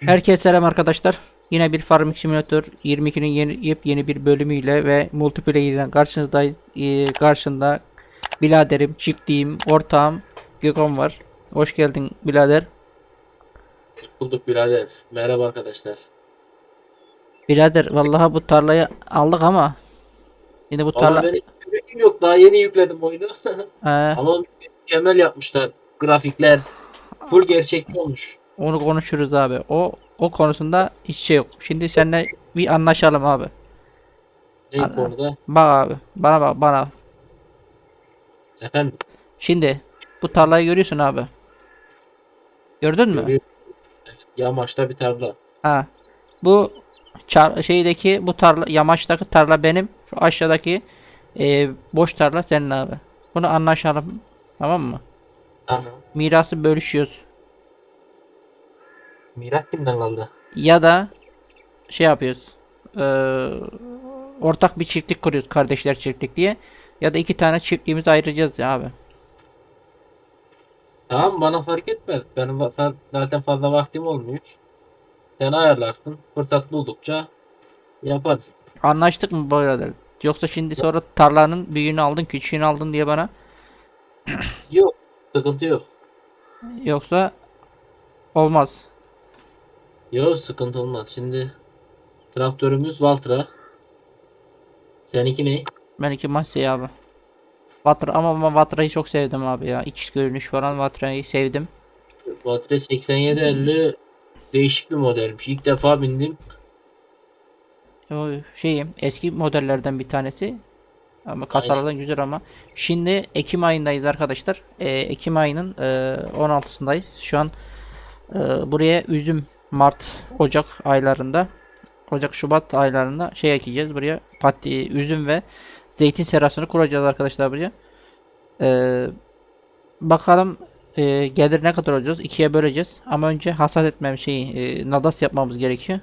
Herkese selam arkadaşlar. Yine bir Farming Simulator 22'nin yeni yepyeni bir bölümüyle ve multiplayer ile karşınızdayız. Ee, karşında biraderim, çiftliğim, ortağım Gökhan var. Hoş geldin birader. Bulduk birader. Merhaba arkadaşlar. Birader vallahi bu tarlayı aldık ama yine bu tarla benim yok. Daha yeni yükledim oyunu. Ee, Ama mükemmel yapmışlar. Grafikler full gerçekçi olmuş. Onu konuşuruz abi. O o konusunda hiç şey yok. Şimdi seninle bir anlaşalım abi. Ne Ana. konuda? Bak abi. Bana bak bana. Efendim. Şimdi bu tarlayı görüyorsun abi. Gördün mü? görüyorsun. Yamaçta bir tarla. Ha. Bu çar şeydeki bu tarla yamaçtaki tarla benim. Şu aşağıdaki e, boş tarla senin abi. Bunu anlaşalım. Tamam mı? Tamam. Mirası bölüşüyoruz. Miras kimden kaldı? Ya da şey yapıyoruz. e, ortak bir çiftlik kuruyoruz. Kardeşler çiftlik diye. Ya da iki tane çiftliğimizi ayıracağız ya abi. Tamam bana fark etmez. Benim zaten fazla vaktim olmuyor. Sen ayarlarsın. Fırsat buldukça yaparız. Anlaştık mı birader? Yoksa şimdi sonra tarlanın büyüğünü aldın, küçüğünü aldın diye bana Yok. Sıkıntı yok. yoksa olmaz. Yok sıkıntı olmaz. Şimdi traktörümüz Valtra. Seninki ne? Benimki Massey abi. Vatra ama ben Vatra'yı çok sevdim abi ya. İç görünüş falan Vatra'yı sevdim. Valtra 8750 değişik bir modelmiş. İlk defa bindim. O şeyim eski modellerden bir tanesi. Ama kasalardan güzel ama. Şimdi Ekim ayındayız arkadaşlar. Ee, Ekim ayının e, 16'sındayız. Şu an e, buraya üzüm Mart Ocak aylarında Ocak Şubat aylarında şey ekeceğiz buraya. Pati, üzüm ve zeytin serasını kuracağız arkadaşlar buraya. Ee, bakalım e, gelir ne kadar olacağız? İkiye böleceğiz. Ama önce hasat etmem şeyi e, nadas yapmamız gerekiyor.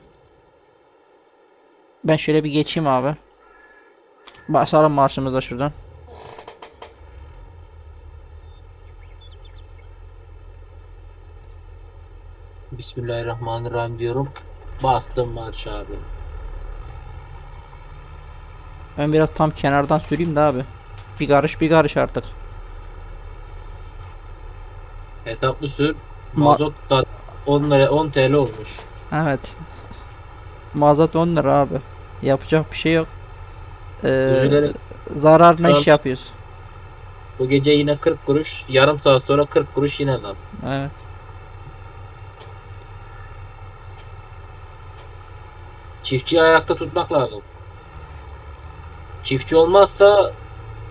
Ben şöyle bir geçeyim abi. Basalım marşımıza şuradan. Bismillahirrahmanirrahim diyorum. Bastım marş abi. Ben biraz tam kenardan süreyim de abi. Bir karış bir karış artık. Etaplı sür. Ma- Mazot da 10 lira 10 TL olmuş. Evet. Mazot 10 lira abi. Yapacak bir şey yok. Ee, Ürünleri- zararına iş yapıyoruz. Bu gece yine 40 kuruş. Yarım saat sonra 40 kuruş yine lan. Evet. Çiftçiyi ayakta tutmak lazım. Çiftçi olmazsa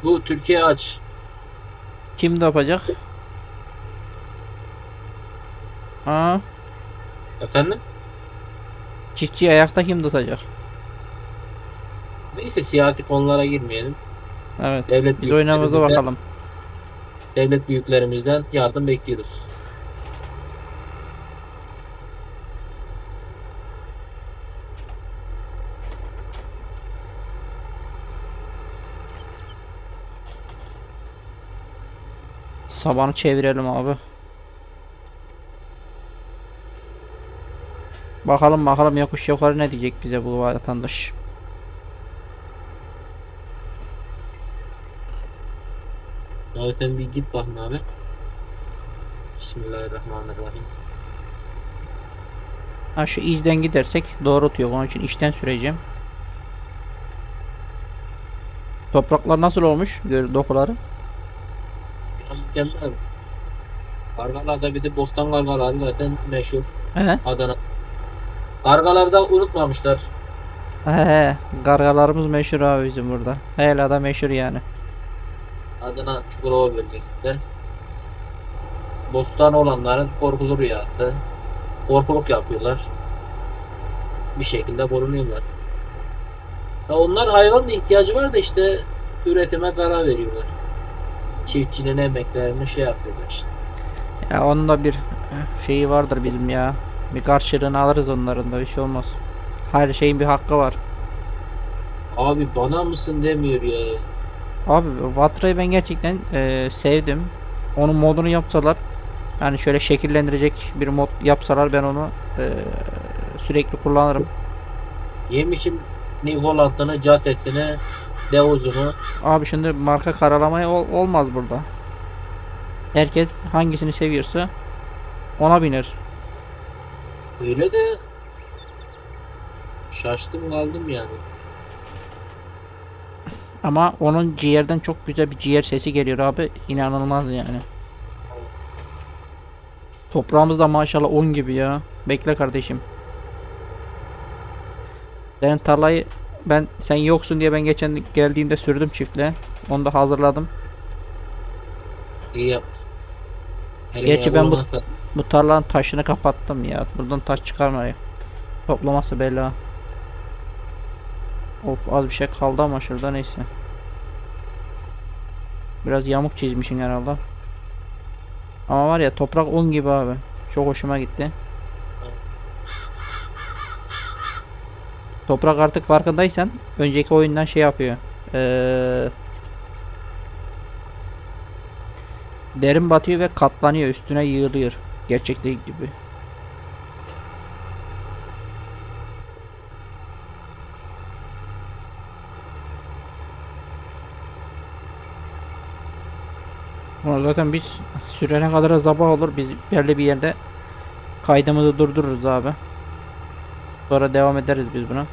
bu Türkiye aç. Kim de yapacak? Aa, Efendim? çiftçi ayakta kim tutacak? Neyse siyasi konulara girmeyelim. Evet. Devlet Biz oynamamıza bakalım. Devlet büyüklerimizden yardım bekliyoruz. Sabanı çevirelim abi. Bakalım bakalım yokuş yukarı ne diyecek bize bu vatandaş. Ya sen bir git bakın abi. Bismillahirrahmanirrahim. Ha şu izden gidersek doğrultuyor. Onun için içten süreceğim. Topraklar nasıl olmuş? Dokuları. Mükemmel. Kargalarda bir de bostan kargaları zaten meşhur. He. Adana. Kargalarda unutmamışlar. He. Gargalarımız meşhur abi bizim burada. Hala da meşhur yani. Adana Çukurova bölgesinde. Bostan olanların korkulu rüyası. Korkuluk yapıyorlar. Bir şekilde korunuyorlar. Ya onlar hayvan ihtiyacı var da işte üretime karar veriyorlar. Çiftçinin emeklerini şey yapıyorlar işte. Ya onun da bir şeyi vardır bizim ya. Bir karşılığını alırız onların da bir şey olmaz. Her şeyin bir hakkı var. Abi bana mısın demiyor ya. Abi Vatra'yı ben gerçekten e, sevdim. Onun modunu yapsalar yani şöyle şekillendirecek bir mod yapsalar ben onu e, sürekli kullanırım. Yemişim Nigolat'ını, Cases'ini, Deuz'unu. Abi şimdi marka karalamaya ol- olmaz burada. Herkes hangisini seviyorsa ona biner. Öyle de şaştım kaldım yani. Ama onun ciğerden çok güzel bir ciğer sesi geliyor abi. İnanılmaz yani. Toprağımız da maşallah 10 gibi ya. Bekle kardeşim. Senin tarlayı ben sen yoksun diye ben geçen geldiğimde sürdüm çiftle. Onu da hazırladım. İyi yaptın. Elime Gerçi ben bu- koluma sağlık. Bu tarlanın taşını kapattım ya. Buradan taş çıkarmayayım. Toplaması bela. Of az bir şey kaldı ama şurada neyse. Biraz yamuk çizmişsin herhalde. Ama var ya toprak un gibi abi. Çok hoşuma gitti. Toprak artık farkındaysan önceki oyundan şey yapıyor. Ee, derin batıyor ve katlanıyor üstüne yığılıyor. Gerçekteki gibi. Bunu zaten biz sürene kadar sabah olur. Biz belli bir yerde kaydımızı durdururuz abi. Sonra devam ederiz biz buna.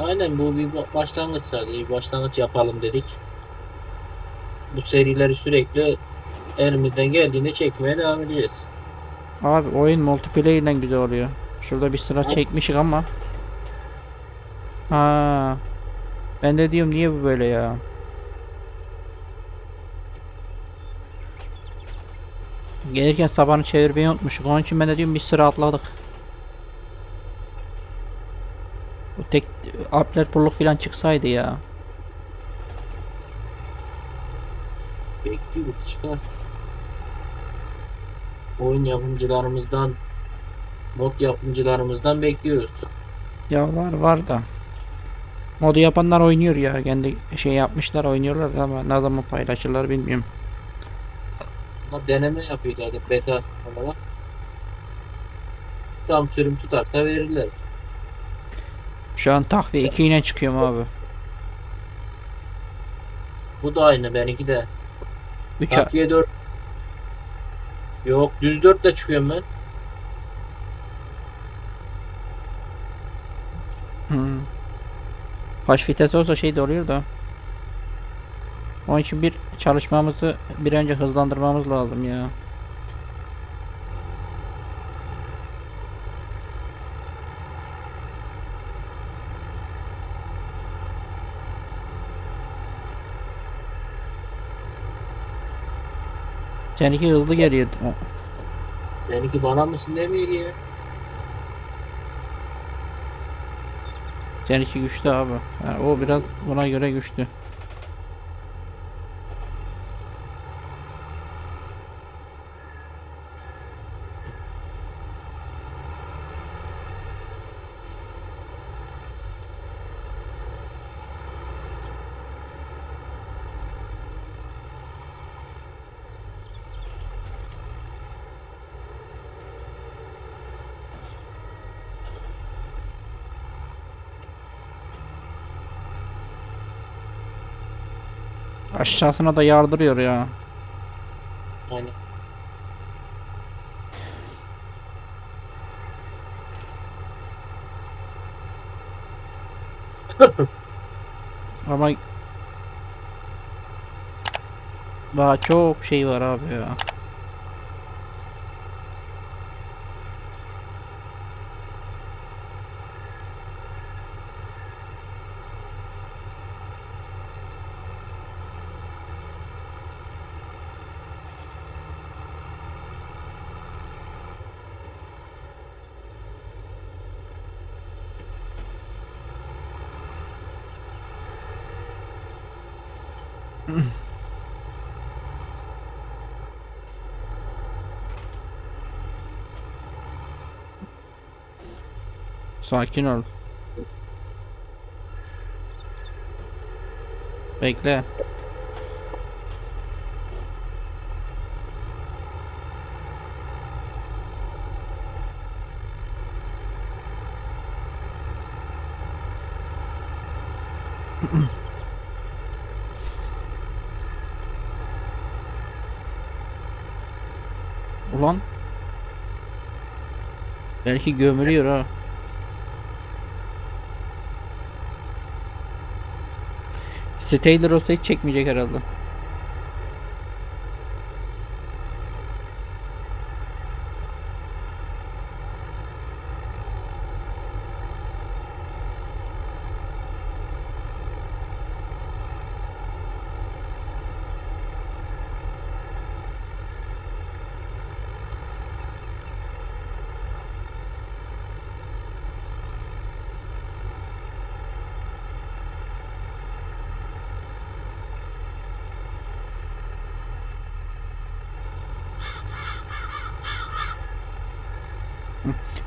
Aynen bu bir ba- başlangıç sadece. Bir başlangıç yapalım dedik. Bu serileri sürekli elimizden geldiğinde çekmeye devam edeceğiz. Abi oyun multiplayer'den güzel oluyor. Şurada bir sıra Evet. çekmişik ama. Ha. Ben de diyorum niye bu böyle ya? Gelirken sabahını çevirmeyi unutmuşuk. Onun için ben de diyorum bir sıra atladık. Bu tek Alpler pulluk falan çıksaydı ya. Bekliyoruz çıkar. Oyun yapımcılarımızdan mod yapımcılarımızdan bekliyoruz. Ya var var da. Modu yapanlar oynuyor ya. Kendi şey yapmışlar oynuyorlar ama ne zaman paylaşırlar bilmiyorum. Ama deneme yapıyor zaten beta olarak. Tam sürüm tutarsa verirler. Şu an takviye 2 ile çıkıyorum abi. Bu da aynı benimki de. 3 Takviye 4. Yok düz 4 ile çıkıyorum ben. Hmm. Kaç vites olsa şey de oluyor da. Onun için bir çalışmamızı bir önce hızlandırmamız lazım ya. Seninki hızlı geliyor. Benimki bana mısın demiyor ya. Seninki güçlü abi. Yani o biraz buna göre güçlü. Aşağısına da yardırıyor ya. Aynen. Ama daha çok şey var abi ya. Sakin ol. Bekle. Mm-mm. Belki gömülüyor ha. Steyler olsa hiç çekmeyecek herhalde.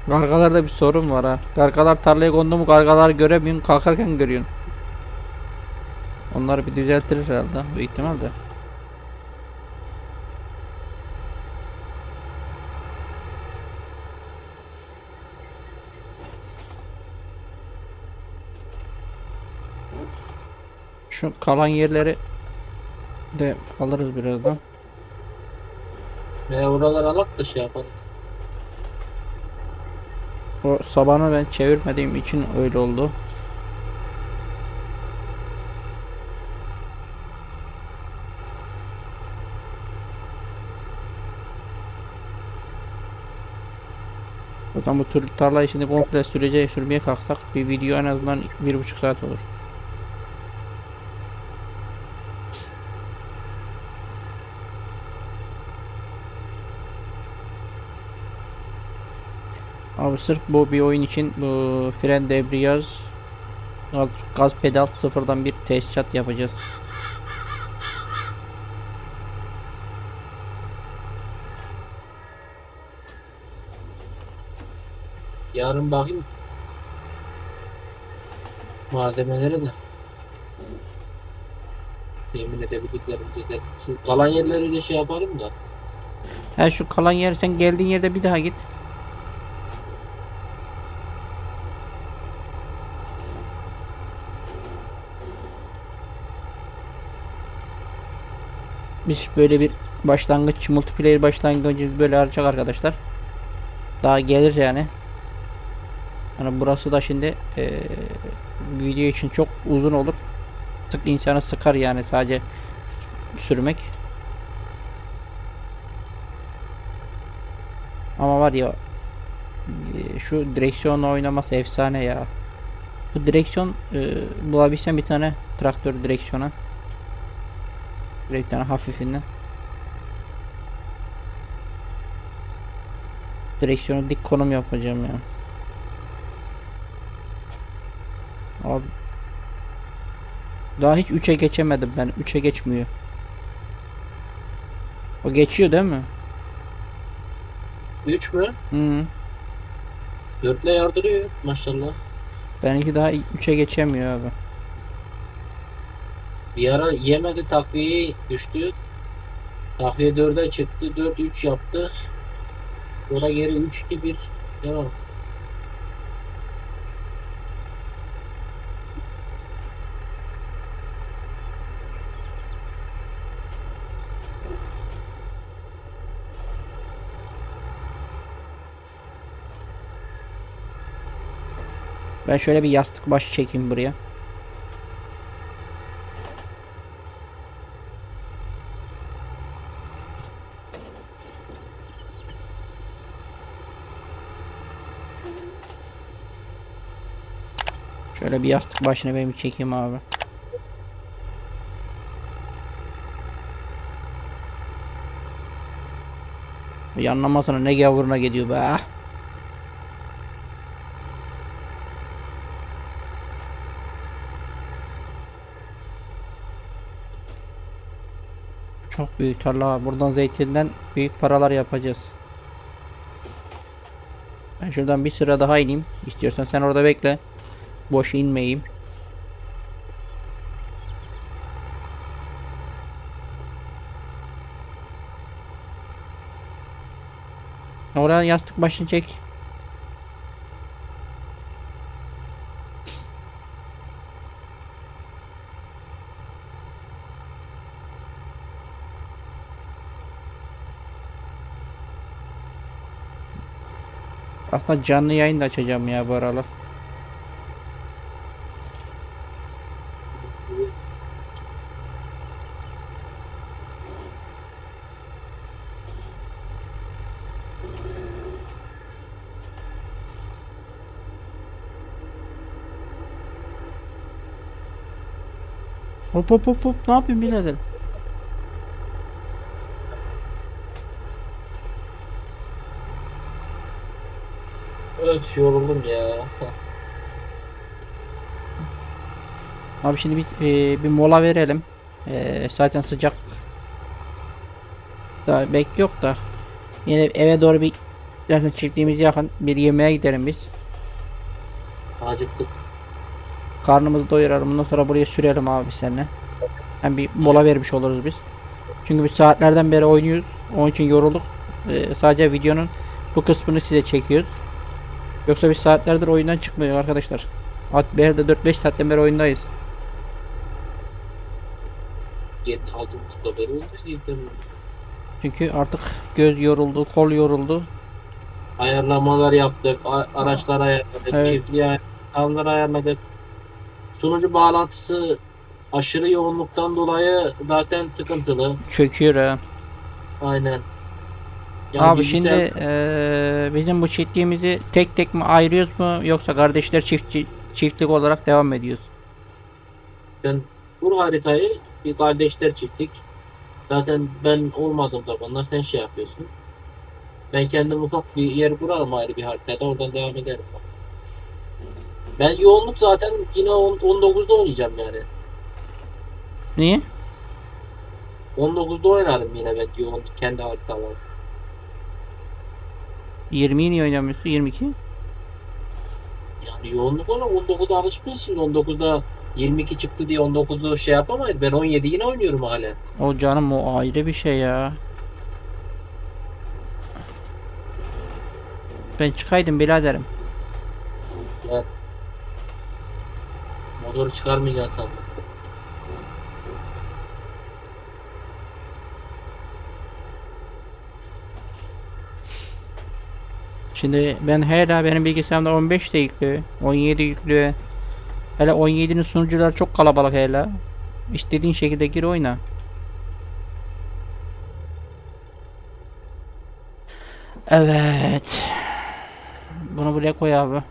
Gargalarda bir sorun var ha. Gargalar tarlaya kondu mu gargalar göremiyorsun kalkarken görüyorsun. Onları bir düzeltir herhalde büyük ihtimal de. Şu kalan yerleri de alırız birazdan. Ve oralar alak da şey yapalım. O sabanı ben çevirmediğim için öyle oldu. O zaman bu tür tarlayı şimdi komple sürece sürmeye kalksak bir video en azından bir buçuk saat olur. Abi sırf bu bir oyun için bu fren debriyaj gaz, gaz pedal sıfırdan bir tesisat yapacağız. Yarın bakayım. Malzemelere de. Temin edebildiklerimize de. Şu kalan yerleri de şey yaparım da. Ha şu kalan yer sen geldiğin yerde bir daha git. Biz böyle bir başlangıç multiplayer başlangıcı böyle arayacak arkadaşlar. Daha gelir yani. Yani burası da şimdi eee, video için çok uzun olur. Sık insanı sıkar yani sadece sürmek. Ama var ya e, şu direksiyonla oynaması efsane ya. Bu direksiyon e, bulabilsem bir tane traktör direksiyonu. Tane hafifinden. Direksiyonu dik konum yapacağım ya. Abi daha hiç 3'e geçemedim ben. 3'e geçmiyor. O geçiyor değil mi? 3 mü? Hı. 4'le yardırıyor maşallah. Benimki daha 3'e geçemiyor abi. Bir ara yemedi takviyeyi düştü. Takviye 4'e çıktı. 4-3 yaptı. Sonra geri 3-2-1 devam. Ben şöyle bir yastık başı çekeyim buraya. Şöyle bir yastık başına benim çekeyim abi. Yanlamasına ne gavuruna gidiyor be. Çok büyük tarla. Buradan zeytinden büyük paralar yapacağız. Ben şuradan bir sıra daha ineyim. İstiyorsan sen orada bekle boş inmeyeyim. Oraya yastık başını çek. Aslında canlı yayın da açacağım ya bu aralar. Hop hop hop hop ne yapayım birader? Öf yoruldum ya. Abi şimdi biz eee, bir mola verelim. Eee, zaten sıcak. Daha bek yok da. Yine eve doğru bir zaten çiftliğimiz yakın bir yemeğe gidelim biz. Acıktık. Karnımızı doyuralım. Ondan sonra buraya sürelim abi seninle. Hem bir mola vermiş oluruz biz. Çünkü biz saatlerden beri oynuyoruz. Onun için yorulduk. Eee, sadece videonun bu kısmını size çekiyoruz. Yoksa biz saatlerdir oyundan çıkmıyor arkadaşlar. At de 4-5 saatten beri oyundayız. 7 6 buçukta beri oldu. yediden beri. Çünkü artık göz yoruldu, kol yoruldu. Ayarlamalar yaptık. Araçlar ayarladık. Evet. Çiftliği ayarladık. ayarladık. Sunucu bağlantısı aşırı yoğunluktan dolayı zaten sıkıntılı. Çöküyor ha. Aynen. Yani Abi bilgisayar- şimdi eee, bizim bu çiftliğimizi tek tek mi ayırıyoruz mu yoksa kardeşler çiftçi, çiftlik olarak devam mı ediyoruz? Ben bu haritayı bir kardeşler çektik. Zaten ben olmadığım zamanlar sen şey yapıyorsun. Ben kendim ufak bir yer kurarım ayrı bir haritada oradan devam ederim. Ben yoğunluk zaten yine on- 19'da oynayacağım yani. Niye? 19'da oynarım yine ben yoğunluk kendi haritalarım. 20'yi niye oynamıyorsun? 22? Yani yoğunluk ona 19'da alışmışız şimdi 19'da 22 çıktı diye 19'da şey yapamayız. Ben 17 yine oynuyorum hala. O canım o ayrı bir şey ya. Ben çıkaydım biraderim. Motoru çıkarmayacaksın sandım. Şimdi ben hala benim bilgisayarımda 15 de yüklü, 17 yüklü. Hele 17'nin sunucuları çok kalabalık hala. İstediğin şekilde gir oyna. Evet. Bunu buraya koy abi.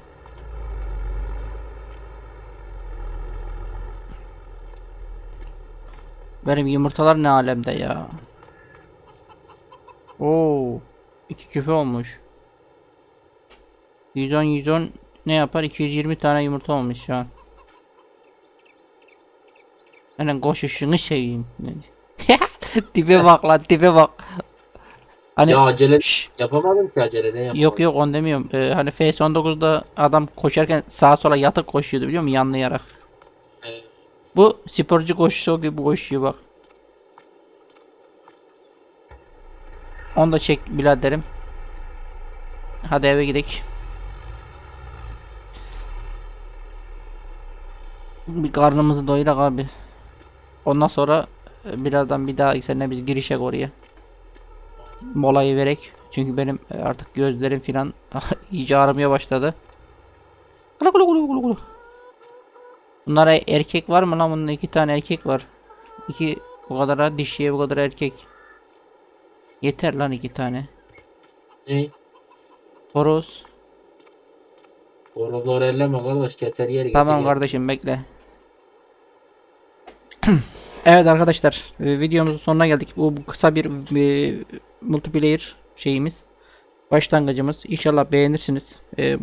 Benim yumurtalar ne alemde ya. Oo, iki küfe olmuş. 110 110 ne yapar? 220 tane yumurta olmuş şu an. Hemen koşuşunu seveyim. tipe bak lan tipe bak. Hani Ya acele Şş, yapamadım ki acele ne yapamadım. yok yok onu demiyorum. Ee, hani FS19'da adam koşarken sağa sola yatık koşuyordu biliyor musun? Yanlayarak. Bu sporcu koşusu gibi koşuyor bak. Onu da çek biraderim. Hadi eve gidelim. Bir karnımızı doyurak abi. Ondan sonra e, birazdan bir daha seninle biz girişek oraya. Molayı verek. Çünkü benim e, artık gözlerim filan iyice ağrımaya başladı. Kulu kulu kulu kulu kulu. Bunlara erkek var mı lan? Bunun iki tane erkek var. İki bu kadar dişiye bu kadar erkek. Yeter lan iki tane. ne? Horoz. Horozları elleme kardeş yeri Tamam getir. kardeşim bekle. evet arkadaşlar e, videomuzun sonuna geldik. Bu, bu kısa bir e, multiplayer şeyimiz. Başlangıcımız. İnşallah beğenirsiniz. E,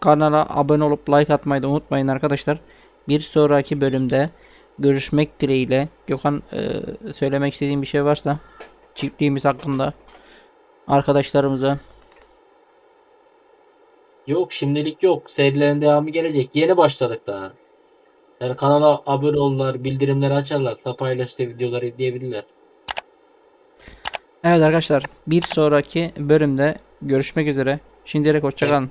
kanala abone olup like atmayı da unutmayın arkadaşlar. Bir sonraki bölümde görüşmek dileğiyle. Gökhan e, söylemek istediğim bir şey varsa çiftliğimiz hakkında arkadaşlarımıza Yok şimdilik yok. Serilerin devamı gelecek. Yeni başladık daha. Yani kanala abone olurlar, bildirimleri açarlar, paylaştığı videoları izleyebilirler. Evet arkadaşlar bir sonraki bölümde görüşmek üzere. Şimdilik hoşçakalın.